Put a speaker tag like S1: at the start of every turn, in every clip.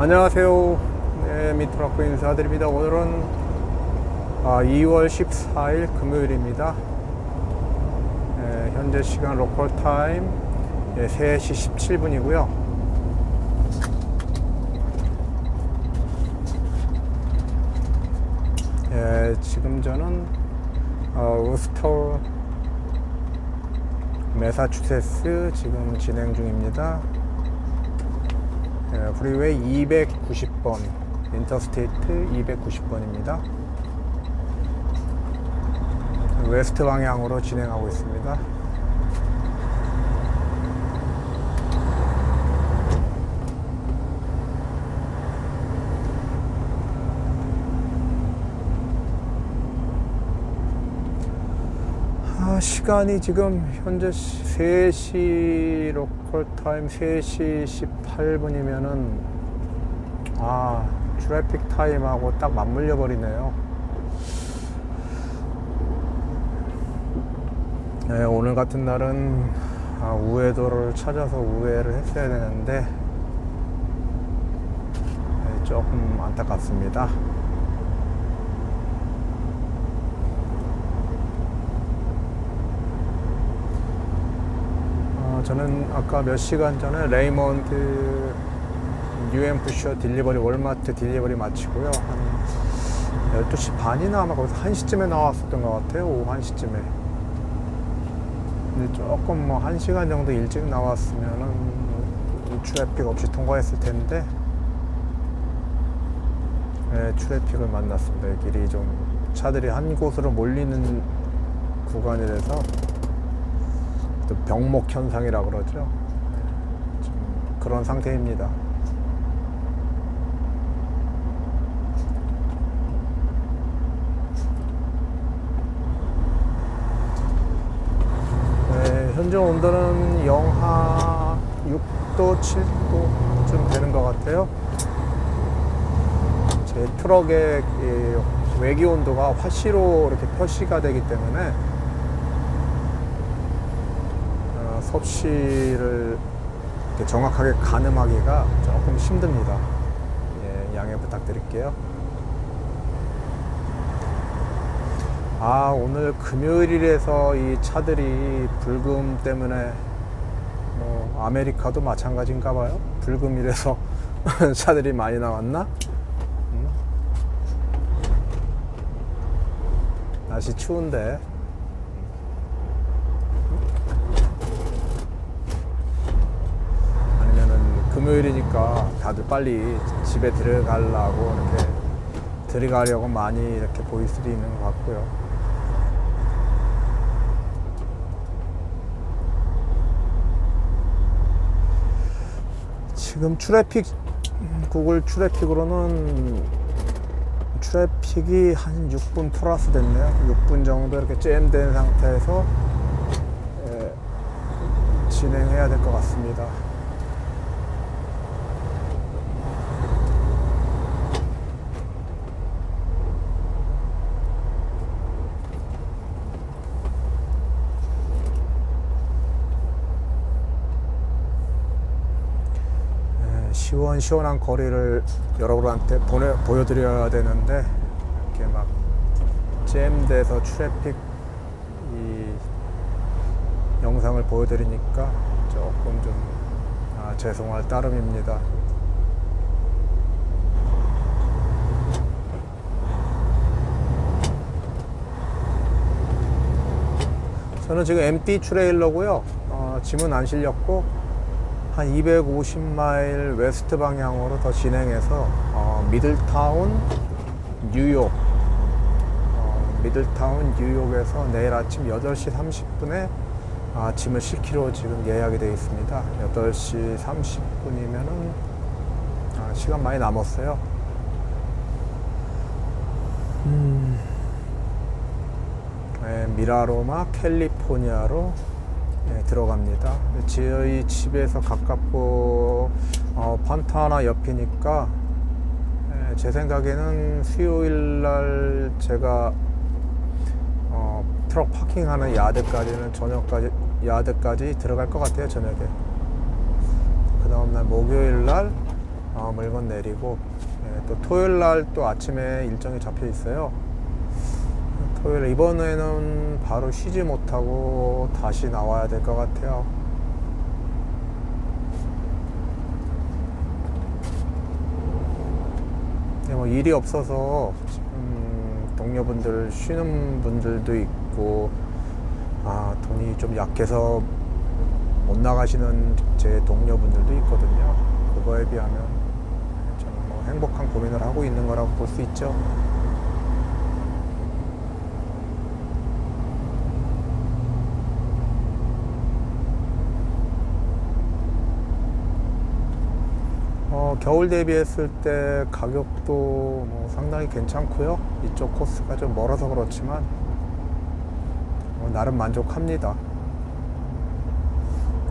S1: 안녕하세요. 네, 미트라코 인사드립니다. 오늘은 아, 2월 14일 금요일입니다. 예, 현재 시간 로컬 타임 예, 3시 17분이고요. 예, 지금 저는 어, 우스터 매사추세츠 지금 진행 중입니다. 예, 프리웨이 290번, 인터스테이트 290번입니다. 웨스트 방향으로 진행하고 있습니다. 시간이 지금 현재 3시 로컬 타임 3시 18분이면은 아 트래픽 타임하고 딱 맞물려 버리네요. 네, 오늘 같은 날은 아, 우회도를 찾아서 우회를 했어야 되는데 네, 조금 안타깝습니다. 어, 저는 아까 몇 시간 전에 레이먼드 UM푸셔 딜리버리 월마트 딜리버리 마치고요. 한 12시 반이나 아마 거기서 1시쯤에 나왔었던 것 같아요. 오후 1시쯤에. 근데 조금 뭐 1시간 정도 일찍 나왔으면은 이 트래픽 없이 통과했을 텐데 네, 트래픽을 만났습니다. 이 길이 좀 차들이 한 곳으로 몰리는 구간이라서 또 병목 현상이라 그러죠. 그런 상태입니다. 네, 현재 온도는 영하 6도, 7도쯤 되는 것 같아요. 제 트럭의 이 외기 온도가 화시로 이렇게 표시가 되기 때문에 어, 섭씨를 정확하게 가늠하기가 조금 힘듭니다. 예, 양해 부탁드릴게요. 아, 오늘 금요일이라서 이 차들이 불금 때문에 뭐 아메리카도 마찬가지인가 봐요. 불금이라서 차들이 많이 나왔나? 음? 날씨 추운데 아니면은 금요일이니까 다들 빨리 집에 들어가려고 이렇게 들어가려고 많이 이렇게 수도 있는 것 같고요. 지금 트래픽 구글 트래픽으로는 트래픽이 한 6분 플러스 됐네요. 6분 정도 이렇게 잼된 상태에서 예, 진행해야 될 것 같습니다. 예, 시원시원한 거리를 여러분한테 보내, 보여드려야 되는데 이렇게 막 잼돼서 트래픽 이 영상을 보여드리니까 조금 좀 아, 죄송할 따름입니다. 저는 지금 MT 트레일러고요. 어, 짐은 안 실렸고 한 250마일 웨스트 방향으로 더 진행해서 어, 미들타운 뉴욕 어, 미들타운 뉴욕에서 내일 아침 8시 30분에 아, 짐을 실기로 지금 예약이 되어 있습니다. 8시 30분이면은 아, 시간 많이 남았어요. 음, 네, 미라로마 캘리포니아로 네, 들어갑니다. 저희 집에서 가깝고 어, 판타나 옆이니까 예, 제 생각에는 수요일 날 제가 어, 트럭 파킹하는 야드까지는 저녁까지 야드까지 들어갈 것 같아요 저녁에. 그 다음 날 목요일 날 어, 물건 내리고 예, 또 토요일 날 또 아침에 일정이 잡혀 있어요. 토요일 이번에는 바로 쉬지 못하고 다시 나와야 될 것 같아요. 네, 뭐 일이 없어서 지금 동료분들 쉬는 분들도 있고 아 돈이 좀 약해서 못 나가시는 제 동료분들도 있거든요. 그거에 비하면 저는 뭐 행복한 고민을 하고 있는 거라고 볼 수 있죠. 어, 겨울 대비했을 때 가격도 뭐 상당히 괜찮고요. 이쪽 코스가 좀 멀어서 그렇지만 어, 나름 만족합니다.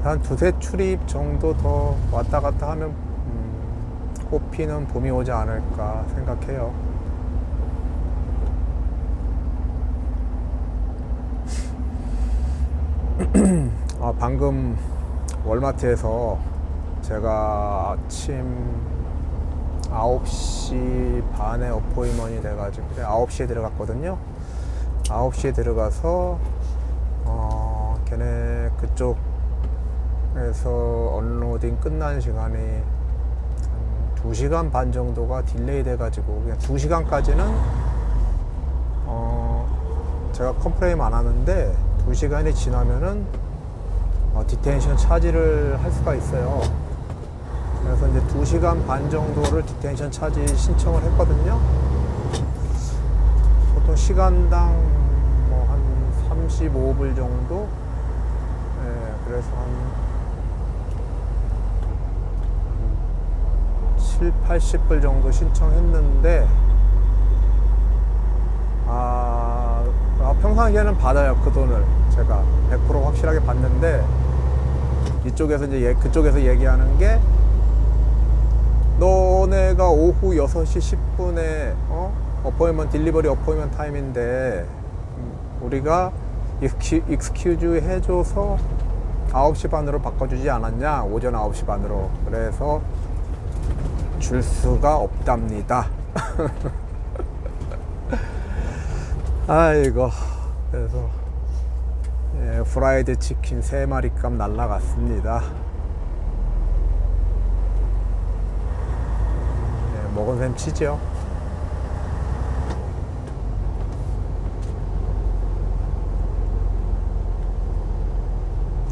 S1: 한 두세 출입 정도 더 왔다 갔다 하면 음, 꽃피는 봄이 오지 않을까 생각해요. 아, 방금 월마트에서 제가 아침 9시 반에 어포이먼이 돼가지고 9시에 들어갔거든요. 9시에 들어가서 어, 걔네 그쪽에서 언로딩 끝난 시간이 한 2시간 반 정도가 딜레이 돼가지고 그냥 2시간까지는 어, 제가 컴플레인 안 하는데 2시간이 지나면은 어, 디텐션 차지를 할 수가 있어요. 그래서 이제 2시간 반 정도를 디텐션 차지 신청을 했거든요. 보통 시간당 뭐 한 35불 정도? 예, 그래서 한 7, 80불 정도 신청했는데, 아, 아, 평상시에는 받아요, 그 돈을. 제가 100% 확실하게 받는데, 이쪽에서 이제 얘- 그쪽에서 얘기하는 게, 너네가 오후 6시 10분에 어? 어포인먼트 딜리버리 어포인먼트 타임인데 음, 우리가 익스큐, 익스큐즈 해줘서 9시 반으로 바꿔주지 않았냐? 오전 9시 반으로. 그래서 줄 수가 없답니다. 아이고. 그래서 예, 프라이드 치킨 3마리 값 날라갔습니다 먹은 셈 치죠.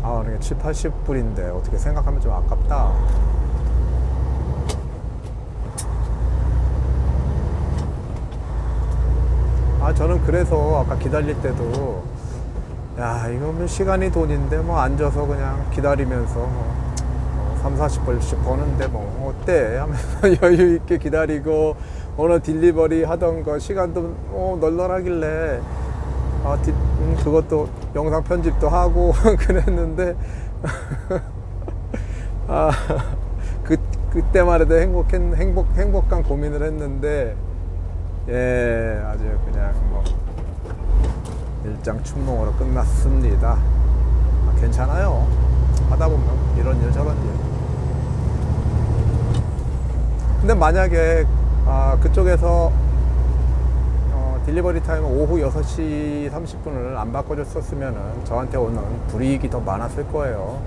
S1: 아, 이게 7, 80불인데 어떻게 생각하면 좀 아깝다. 아, 저는 그래서 아까 기다릴 때도 야, 이거 뭐 시간이 돈인데 뭐 앉아서 그냥 기다리면서 뭐 3, 40불씩 버는데 뭐 어때? 하면서 여유 있게 기다리고 오늘 딜리버리 하던 거 시간도 어, 널널하길래 아, 디, 음, 그것도 영상 편집도 하고 그랬는데 아, 그, 그때만 해도 행복했, 행복, 행복한 고민을 했는데 예, 아주 그냥 뭐 일장 춘몽으로 끝났습니다. 아, 괜찮아요. 하다 보면 이런 일 저런 일. 근데 만약에 아, 그쪽에서 어, 딜리버리 타임을 오후 6시 30분을 안 바꿔줬었으면 저한테 오는 불이익이 더 많았을 거예요.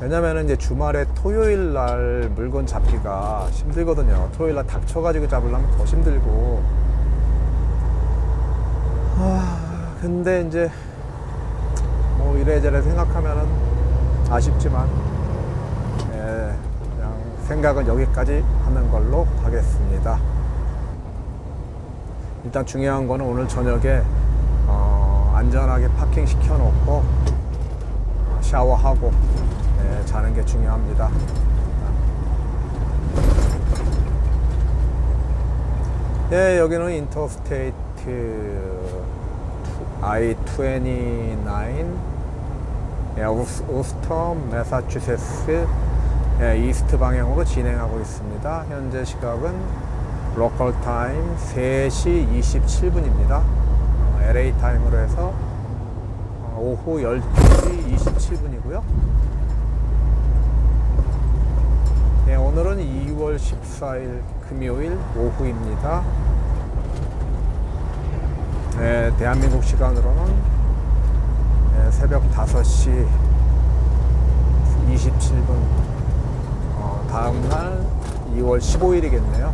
S1: 왜냐면은 이제 주말에 토요일 날 물건 잡기가 힘들거든요. 토요일 날 닥쳐가지고 잡으려면 더 힘들고. 아, 근데 이제 뭐 이래저래 생각하면은 아쉽지만, 생각은 여기까지 하는 걸로 하겠습니다. 일단 중요한 거는 오늘 저녁에 어, 안전하게 파킹 시켜놓고 샤워하고 예, 자는 게 중요합니다. 예, 여기는 인터스테이트 I-29 예, 우스, 우스턴 매사추세츠 예, 이스트 방향으로 진행하고 있습니다. 현재 시각은 로컬 타임 3시 27분입니다. 어, LA 타임으로 해서 어, 오후 12시 27분이고요. 오늘은 2월 14일 금요일 오후입니다. 네, 대한민국 시간으로는 네, 새벽 5시 27분 어, 다음날 2월 15일이겠네요.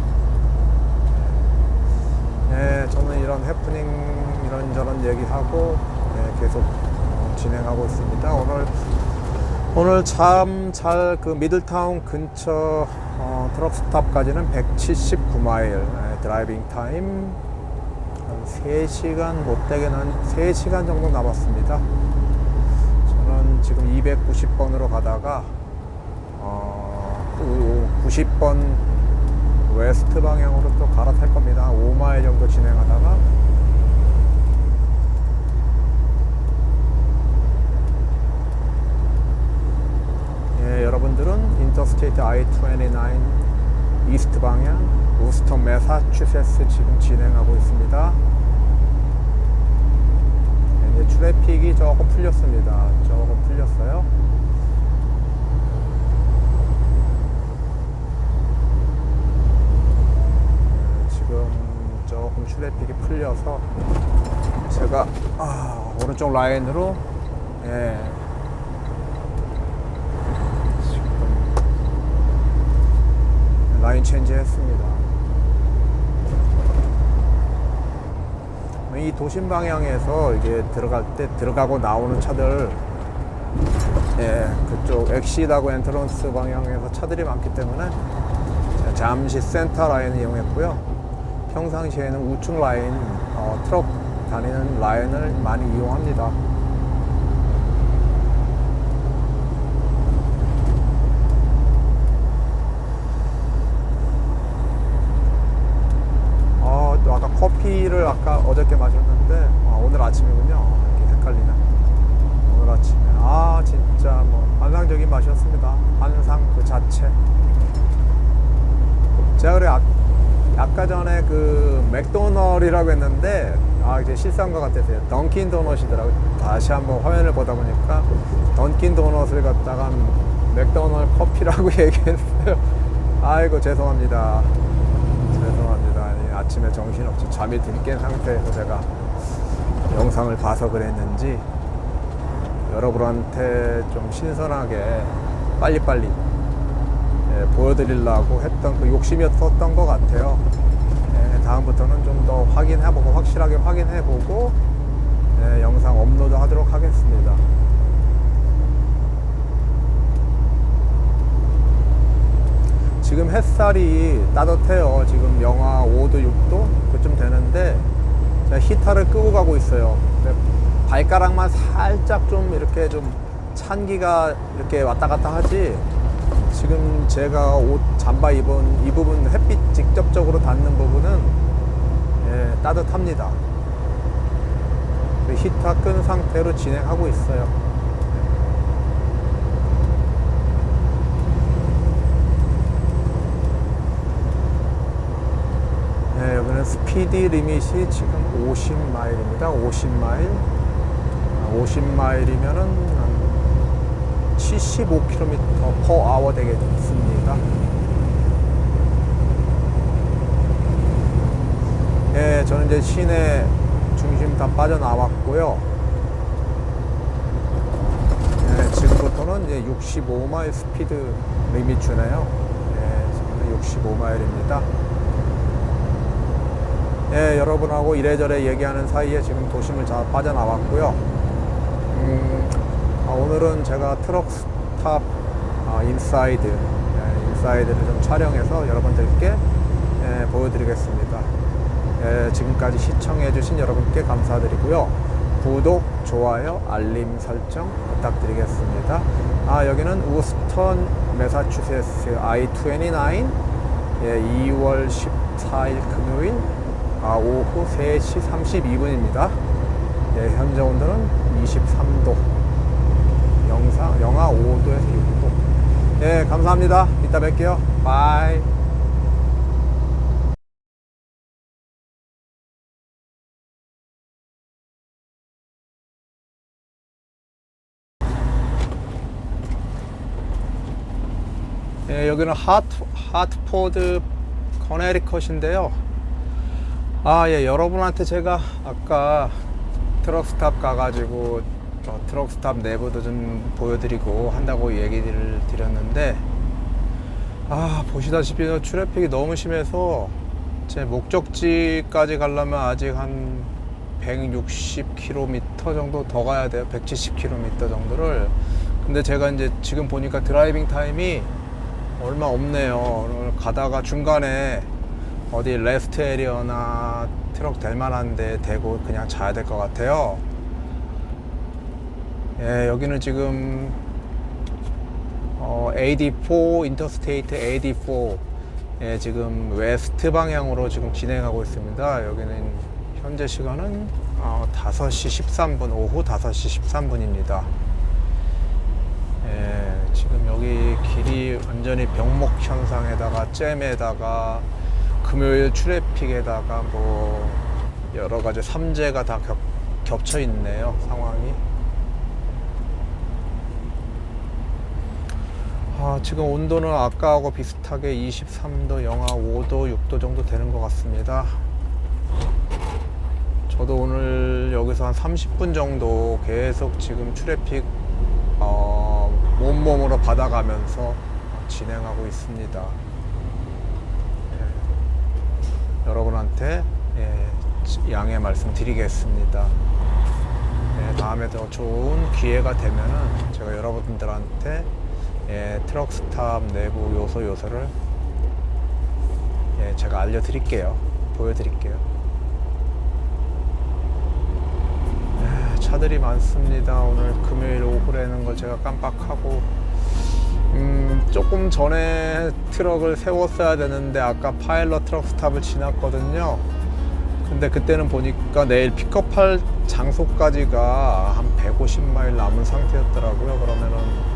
S1: 네, 저는 이런 해프닝 이런저런 얘기하고 네, 계속 어, 진행하고 있습니다. 오늘 오늘 참 잘 그 미들타운 근처 어, 트럭 스탑까지는 179마일 네, 드라이빙 타임 한 3시간 못되게는 한 3시간 정도 남았습니다. 저는 지금 290번으로 가다가 어, 90번 웨스트 방향으로 또 갈아탈 겁니다. 한 5마일 정도 진행하다가 예, 여러분들은 인터스테이트 I-29 이스트 방향 우스턴 매사추세츠 지금 진행하고 있습니다. 예, 이제 트래픽이 조금 풀렸습니다. 조금 풀렸어요. 예, 지금 조금 트래픽이 풀려서 제가 아, 오른쪽 라인으로 예, 라인 체인지 했습니다. 이 도심 방향에서 이게 들어갈 때 들어가고 나오는 차들 예, 그쪽 엑시다고 엔트런스 방향에서 차들이 많기 때문에 잠시 센터 라인을 이용했고요. 평상시에는 우측 라인 어, 트럭 다니는 라인을 많이 이용합니다. 어, 또 아까 커피를 아까 어저께 마셨는데 아, 오늘 아침이군요. 이렇게 헷갈리네. 오늘 아침에 아 진짜 뭐 환상적인 맛이었습니다. 환상 그 자체. 제가 그래 아, 아까 전에 그 맥도널이라고 했는데 아 이제 실수한 것 같아서요. 던킨 도넛이더라고요. 다시 한번 화면을 보다 보니까 던킨 도넛을 갖다가 맥도널 커피라고 얘기했어요. 아이고 죄송합니다. 죄송합니다. 아니, 아침에 정신없이 잠이 들깬 상태에서 제가 영상을 봐서 그랬는지 여러분한테 좀 신선하게 빨리빨리 예, 보여드리려고 했던 그 욕심이었던 것 같아요. 예, 다음부터는 좀 더 확인해보고 확실하게 확인해보고 예, 영상 업로드 하도록 하겠습니다. 지금 햇살이 따뜻해요. 지금 영하 5도, 6도 그쯤 되는데 제가 히터를 끄고 가고 있어요. 발가락만 살짝 좀 이렇게 좀 찬기가 이렇게 왔다 갔다 하지. 지금 제가 옷 잠바 입은 이 부분 햇빛 직접적으로 닿는 부분은 예, 따뜻합니다. 그 히터 끈 상태로 진행하고 있어요. 네, 여기는 스피디 리밋이 지금 50마일입니다. 50마일. 50마일이면은 한 75km per hour 되겠습니다. 예, 저는 이제 시내 중심 다 빠져나왔고요. 예, 지금부터는 이제 65마일 스피드 리밋 주네요. 예, 지금 65마일입니다. 예, 여러분하고 이래저래 얘기하는 사이에 지금 도심을 다 빠져나왔고요. 음, 아, 오늘은 제가 트럭 스탑 아, 인사이드, 예, 인사이드를 좀 촬영해서 여러분들께 예, 보여드리겠습니다. 예, 지금까지 시청해주신 여러분께 감사드리고요. 구독, 좋아요, 알림 설정 부탁드리겠습니다. 아, 여기는 우스턴 매사추세츠 I-29 예, 2월 14일 금요일 아, 오후 3시 32분입니다. 예, 현재 온도는 23도. 영상, 영하 5도에서 6도. 예, 감사합니다. 이따 뵐게요. 바이. 예, 여기는 하트, 하트포드 커네리컷인데요. 아, 예, 여러분한테 제가 아까 트럭스탑 가가지고 저 트럭스탑 내부도 좀 보여드리고 한다고 얘기를 드렸는데 아, 보시다시피 저 트래픽이 너무 심해서 제 목적지까지 가려면 아직 한 160km 정도 더 가야 돼요. 170km 정도를. 근데 제가 이제 지금 보니까 드라이빙 타임이 얼마 없네요. 가다가 중간에 어디 레스트 에리어나 트럭 될 만한 데 대고 그냥 자야 될 것 같아요. 예, 여기는 지금 어, AD4 인터스테이트 AD4 예, 지금 웨스트 방향으로 지금 진행하고 있습니다. 여기는 현재 시간은 어, 5시 13분 오후 5시 13분입니다. 예, 지금 여기 길이 완전히 병목 현상에다가 잼에다가 금요일 트래픽에다가 뭐 여러 가지 삼재가 다 겹, 겹쳐 있네요 상황이. 아, 지금 온도는 아까하고 비슷하게 23도, 영하 5도, 6도 정도 되는 것 같습니다. 저도 오늘 여기서 한 30분 정도 계속 지금 트래픽 어, 몸몸으로 받아가면서 진행하고 있습니다. 예, 여러분한테 예, 양해 말씀드리겠습니다. 예, 다음에 더 좋은 기회가 되면은 제가 여러분들한테 예, 트럭 스탑 내부 요소 요소를 예, 제가 알려드릴게요. 보여드릴게요. 예, 차들이 많습니다. 오늘 금요일 오후라는 걸 제가 깜빡하고 음, 조금 전에 트럭을 세웠어야 되는데 아까 파일럿 트럭 스탑을 지났거든요. 근데 그때는 보니까 내일 픽업할 장소까지가 한 150마일 남은 상태였더라고요. 그러면은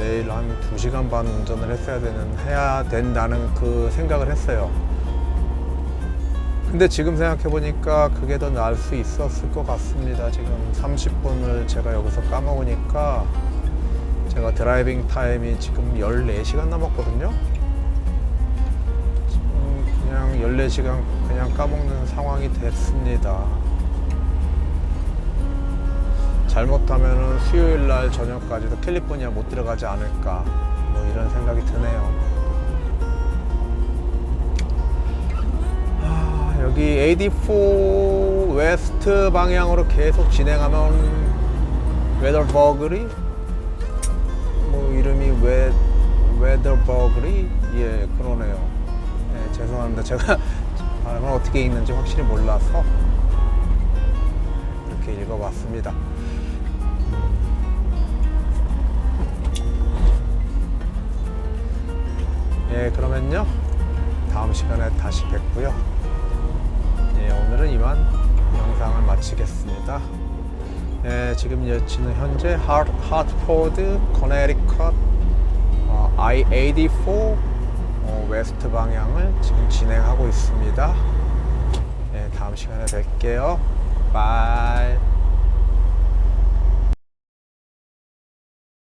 S1: 내일 한 2시간 반 운전을 했어야 되는 해야 된다는 그 생각을 했어요. 근데 지금 생각해 보니까 그게 더 나을 수 있었을 것 같습니다. 지금 30분을 제가 여기서 까먹으니까 제가 드라이빙 타임이 지금 14시간 남았거든요. 지금 그냥 14시간 그냥 까먹는 상황이 됐습니다. 잘못하면 수요일 날 저녁까지도 캘리포니아 못 들어가지 않을까 뭐 이런 생각이 드네요. 아, 여기 AD4 웨스트 방향으로 계속 진행하면 웨더버그리 뭐 이름이 웨 웨더버그리 예 그러네요. 예, 죄송합니다. 제가 발음을 어떻게 읽는지 확실히 몰라서 이렇게 읽어봤습니다. 예, 그러면요. 다음 시간에 다시 뵙고요. 예, 오늘은 이만 영상을 마치겠습니다. 예, 지금 여치는 현재 하, 하트포드, 커네리컷, 어, I-84 어, 웨스트 방향을 지금 진행하고 있습니다. 예, 다음 시간에 뵐게요. 바이.